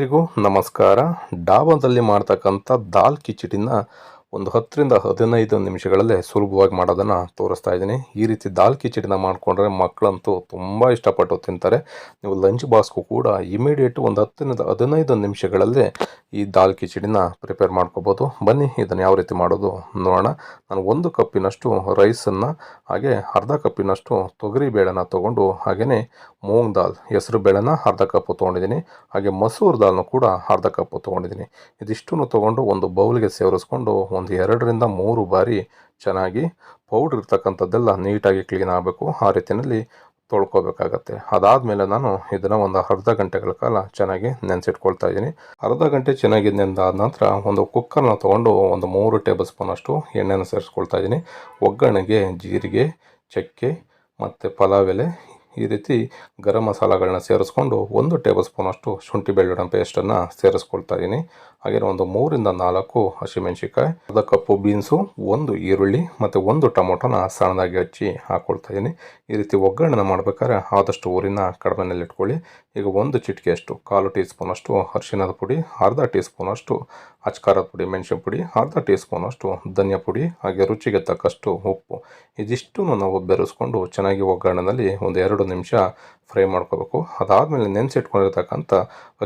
ಎಲ್ಲರಿಗೂ ನಮಸ್ಕಾರ. ಡಾಬಾದಲ್ಲಿ ಮಾಡ್ತಕ್ಕಂಥ ದಾಲ್ ಕಿಚಡಿನ ಒಂದು ಹತ್ತರಿಂದ ಹದಿನೈದು ನಿಮಿಷಗಳಲ್ಲೇ ಸುಲಭವಾಗಿ ಮಾಡೋದನ್ನು ತೋರಿಸ್ತಾ ಇದ್ದೀನಿ. ಈ ರೀತಿ ದಾಲ್ ಕಿಚಡಿನ ಮಾಡಿಕೊಂಡ್ರೆ ಮಕ್ಕಳಂತೂ ತುಂಬ ಇಷ್ಟಪಟ್ಟು ತಿಂತಾರೆ. ನೀವು ಲಂಚ್ ಬಾಕ್ಸ್ಗೂ ಕೂಡ ಇಮಿಡಿಯೇಟ್ ಒಂದು ಹತ್ತರಿಂದ ಹದಿನೈದು ನಿಮಿಷಗಳಲ್ಲೇ ಈ ದಾಲ್ ಕಿಚಡಿನ ಪ್ರಿಪೇರ್ ಮಾಡ್ಕೋಬೋದು. ಬನ್ನಿ, ಇದನ್ನು ಯಾವ ರೀತಿ ಮಾಡೋದು ನೋಡೋಣ. ನಾನು ಒಂದು ಕಪ್ಪಿನಷ್ಟು ರೈಸನ್ನು, ಹಾಗೆ ಅರ್ಧ ಕಪ್ಪಿನಷ್ಟು ತೊಗರಿ ಬೇಳೆನ ತೊಗೊಂಡು ಹಾಗೆಯೇ ಮೂಂಗ್ ದಾಲ್, ಹೆಸರು ಬೇಳೆನ ಅರ್ಧ ಕಪ್ಪು ತೊಗೊಂಡಿದ್ದೀನಿ. ಹಾಗೆ ಮಸೂರ್ ದಾಲ್ನು ಕೂಡ ಅರ್ಧ ಕಪ್ಪು ತೊಗೊಂಡಿದ್ದೀನಿ. ಇದಿಷ್ಟನ್ನು ತೊಗೊಂಡು ಒಂದು ಬೌಲ್ಗೆ ಸೇರಿಸ್ಕೊಂಡು ಒಂದು ಎರಡರಿಂದ ಮೂರು ಬಾರಿ ಚೆನ್ನಾಗಿ ಪೌಡ್ರ್ ಇರ್ತಕ್ಕಂಥದ್ದೆಲ್ಲ ನೀಟಾಗಿ ಕ್ಲೀನ್ ಆಗಬೇಕು. ಆ ರೀತಿಯಲ್ಲಿ ತೊಳ್ಕೊಬೇಕಾಗತ್ತೆ. ಅದಾದಮೇಲೆ ನಾನು ಇದನ್ನು ಒಂದು ಅರ್ಧ ಗಂಟೆಗಳ ಕಾಲ ಚೆನ್ನಾಗಿ ನೆನೆಸಿಟ್ಕೊಳ್ತಾ ಇದ್ದೀನಿ. ಅರ್ಧ ಗಂಟೆ ಚೆನ್ನಾಗಿ ನೆನೆದಾದ ನಂತರ ಒಂದು ಕುಕ್ಕರ್ನ ತೊಗೊಂಡು ಒಂದು ಮೂರು ಟೇಬಲ್ ಸ್ಪೂನಷ್ಟು ಎಣ್ಣೆನ ಸೇರಿಸ್ಕೊಳ್ತಾ ಇದ್ದೀನಿ. ಒಗ್ಗರಣೆಗೆ ಜೀರಿಗೆ, ಚಕ್ಕೆ ಮತ್ತು ಪಲಾವ್ ಎಲೆ ಈ ರೀತಿ ಗರಂ ಮಸಾಲಗಳನ್ನ ಸೇರಿಸ್ಕೊಂಡು ಒಂದು ಟೇಬಲ್ ಸ್ಪೂನಷ್ಟು ಶುಂಠಿ ಬೆಳ್ಳುಳ್ಳಿ ಪೇಸ್ಟನ್ನು ಸೇರಿಸ್ಕೊಳ್ತಾ ಇದ್ದೀನಿ. ಹಾಗೆ ಒಂದು ಮೂರಿಂದ ನಾಲ್ಕು ಹಸಿಮೆಣಸಿಕಾಯಿ ಅರ್ಧ ಕಪ್ಪು ಬೀನ್ಸು, ಒಂದು ಈರುಳ್ಳಿ ಮತ್ತು ಒಂದು ಟೊಮೊಟೊನ ಸಣ್ಣದಾಗಿ ಹಚ್ಚಿ ಹಾಕ್ಕೊಳ್ತಾ ಇದ್ದೀನಿ ಈ ರೀತಿ ಒಗ್ಗರಣೆ ಮಾಡಬೇಕಾದ್ರೆ ಆದಷ್ಟು ಊರಿನ ಕಡಿಮೆನಲ್ಲಿ ಇಟ್ಕೊಳ್ಳಿ. ಈಗ ಒಂದು ಚಿಟಿಕೆಯಷ್ಟು, ಕಾಲು ಟೀ ಸ್ಪೂನಷ್ಟು ಅರಿಶಿಣದ ಪುಡಿ, ಅರ್ಧ ಟೀ ಸ್ಪೂನಷ್ಟು ಅಚ್ಕಾರದ ಪುಡಿ, ಮೆಣಸಿನ ಪುಡಿ, ಅರ್ಧ ಟೀ ಸ್ಪೂನಷ್ಟು ಧನಿಯಾ ಪುಡಿ, ಹಾಗೆ ರುಚಿಗೆ ತಕ್ಕಷ್ಟು ಉಪ್ಪು. ಇದಿಷ್ಟು ನಾವು ಬೆರೆಸ್ಕೊಂಡು ಚೆನ್ನಾಗಿ ಒಗ್ಗರಣೆಯಲ್ಲಿ ಒಂದು ಎರಡು ನಿಮಿಷ ಫ್ರೈ ಮಾಡ್ಕೋಬೇಕು. ಅದಾದಮೇಲೆ ನೆನೆಸಿಟ್ಕೊಂಡಿರ್ತಕ್ಕಂಥ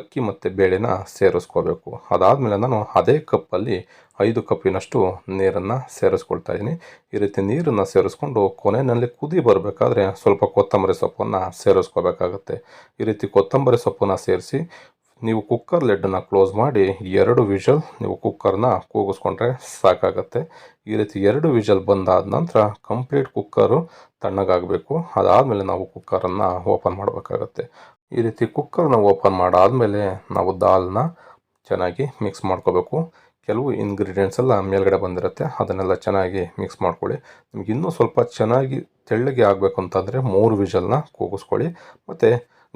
ಅಕ್ಕಿ ಮತ್ತು ಬೇಳೆನ ಸೇರಿಸ್ಕೋಬೇಕು. ಅದಾದಮೇಲೆ ನಾನು ಅದೇ ಕಪ್ಪಲ್ಲಿ ಐದು ಕಪ್ಪಿನಷ್ಟು ನೀರನ್ನು ಸೇರಿಸ್ಕೊಳ್ತಾ ಇದ್ದೀನಿ. ಈ ರೀತಿ ನೀರನ್ನು ಸೇರಿಸ್ಕೊಂಡು ಕೊನೆಯಲ್ಲಿ ಕುದಿ ಬರಬೇಕಾದ್ರೆ ಸ್ವಲ್ಪ ಕೊತ್ತಂಬರಿ ಸೊಪ್ಪನ್ನು ಸೇರಿಸ್ಕೋಬೇಕಾಗತ್ತೆ. ಈ ರೀತಿ ಕೊತ್ತಂಬರಿ ಸೊಪ್ಪನ್ನು ಸೇರಿಸಿ ನೀವು ಕುಕ್ಕರ್ ಲೆಡ್ಡನ್ನು ಕ್ಲೋಸ್ ಮಾಡಿ ಎರಡು ವಿಷಲ್ ನೀವು ಕುಕ್ಕರ್ನ ಕೂಗಿಸ್ಕೊಂಡ್ರೆ ಸಾಕಾಗತ್ತೆ. ಈ ರೀತಿ ಎರಡು ವಿಷಲ್ ಬಂದಾದ ನಂತರ ಕಂಪ್ಲೀಟ್ ಕುಕ್ಕರು ತಣ್ಣಗಾಗಬೇಕು. ಅದಾದಮೇಲೆ ನಾವು ಕುಕ್ಕರನ್ನು ಓಪನ್ ಮಾಡಬೇಕಾಗತ್ತೆ. ಈ ರೀತಿ ಕುಕ್ಕರ್ನ ಓಪನ್ ಮಾಡಾದಮೇಲೆ ನಾವು ದಾಲ್ನ ಚೆನ್ನಾಗಿ ಮಿಕ್ಸ್ ಮಾಡ್ಕೋಬೇಕು. ಕೆಲವು ಇಂಗ್ರೀಡಿಯೆಂಟ್ಸ್ ಎಲ್ಲ ಮೇಲ್ಗಡೆ ಬಂದಿರುತ್ತೆ. ಅದನ್ನೆಲ್ಲ ಚೆನ್ನಾಗಿ ಮಿಕ್ಸ್ ಮಾಡ್ಕೊಳ್ಳಿ. ನಿಮ್ಗೆ ಇನ್ನೂ ಸ್ವಲ್ಪ ಚೆನ್ನಾಗಿ ತೆಳ್ಳಗೆ ಆಗಬೇಕು ಅಂತಂದರೆ ಮೂರು ವಿಷಲ್ನ ಕೂಗಿಸ್ಕೊಳ್ಳಿ. ಮತ್ತು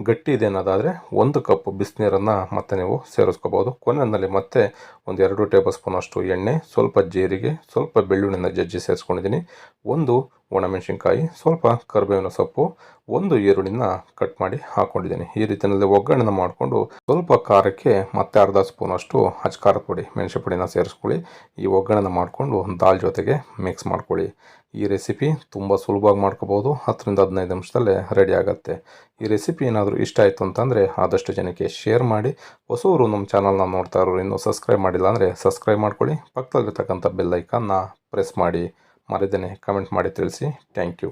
ಗಟ್ಟಿ ಇದೆ ಅನ್ನೋದಾದರೆ ಒಂದು ಕಪ್ ಬಿಸಿನೀರನ್ನು ಮತ್ತೆ ನೀವು ಸೇರಿಸ್ಕೋಬೋದು. ಕೊನೆಯಲ್ಲಿ ಮತ್ತೆ ಒಂದು ಎರಡು ಟೇಬಲ್ ಸ್ಪೂನಷ್ಟು ಎಣ್ಣೆ, ಸ್ವಲ್ಪ ಜೀರಿಗೆ, ಸ್ವಲ್ಪ ಬೆಳ್ಳುಳ್ಳಿನ ಜಜ್ಜಿ ಸೇರಿಸ್ಕೊಂಡಿದ್ದೀನಿ. ಒಂದು ಒಣಮೆಣಸಿನ್ಕಾಯಿ, ಸ್ವಲ್ಪ ಕರಿಬೇವಿನ ಸೊಪ್ಪು, ಒಂದು ಈರುಳ್ಳಿನ ಕಟ್ ಮಾಡಿ ಹಾಕ್ಕೊಂಡಿದ್ದೀನಿ ಈ ರೀತಿಯಲ್ಲಿ ಒಗ್ಗರಣೆನ ಮಾಡಿಕೊಂಡು ಸ್ವಲ್ಪ ಖಾರಕ್ಕೆ ಮತ್ತೆ ಅರ್ಧ ಸ್ಪೂನಷ್ಟು ಖಾರದ ಪುಡಿ ಮೆಣಸು ಪುಡಿನ ಸೇರಿಸ್ಕೊಳ್ಳಿ. ಈ ಒಗ್ಗರಣೆನ ಮಾಡಿಕೊಂಡು ದಾಲ್ ಜೊತೆಗೆ ಮಿಕ್ಸ್ ಮಾಡ್ಕೊಳ್ಳಿ. ಈ ರೆಸಿಪಿ ತುಂಬ ಸುಲಭವಾಗಿ ಮಾಡ್ಕೋಬೋದು. ಹತ್ತರಿಂದ ಹದಿನೈದು ನಿಮಿಷದಲ್ಲೇ ರೆಡಿ ಆಗುತ್ತೆ. ಈ ರೆಸಿಪಿ ಏನಾದರೂ ಇಷ್ಟ ಆಯಿತು ಅಂತಂದರೆ ಆದಷ್ಟು ಜನಕ್ಕೆ ಶೇರ್ ಮಾಡಿ. ಹೊಸವರು ನಮ್ಮ ಚಾನಲ್ನ ನೋಡ್ತಾ ಇರೋರು ಇನ್ನೂ ಸಬ್ಸ್ಕ್ರೈಬ್ ಮಾಡಿಲ್ಲ ಅಂದರೆ ಸಬ್ಸ್ಕ್ರೈಬ್ ಮಾಡ್ಕೊಳ್ಳಿ. ಪಕ್ಕದಲ್ಲಿರ್ತಕ್ಕಂಥ ಬೆಲ್ಲೈಕನ್ನ ಪ್ರೆಸ್ ಮಾಡಿ. ಮರಿದೇನೆ ಕಮೆಂಟ್ ಮಾಡಿ ತಿಳಿಸಿ. Thank you